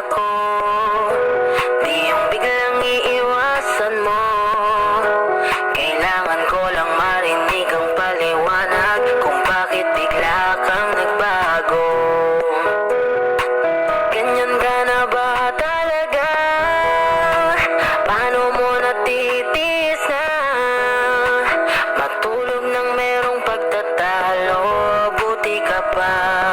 ako Di yung biglang iiwasan mo Kailangan ko lang marinig ang paliwanag Kung bakit bigla kang nagbago Ganyan ka na ba talaga? Paano mo natitiis na? Matulog nang merong pagtatalo Buti ka pa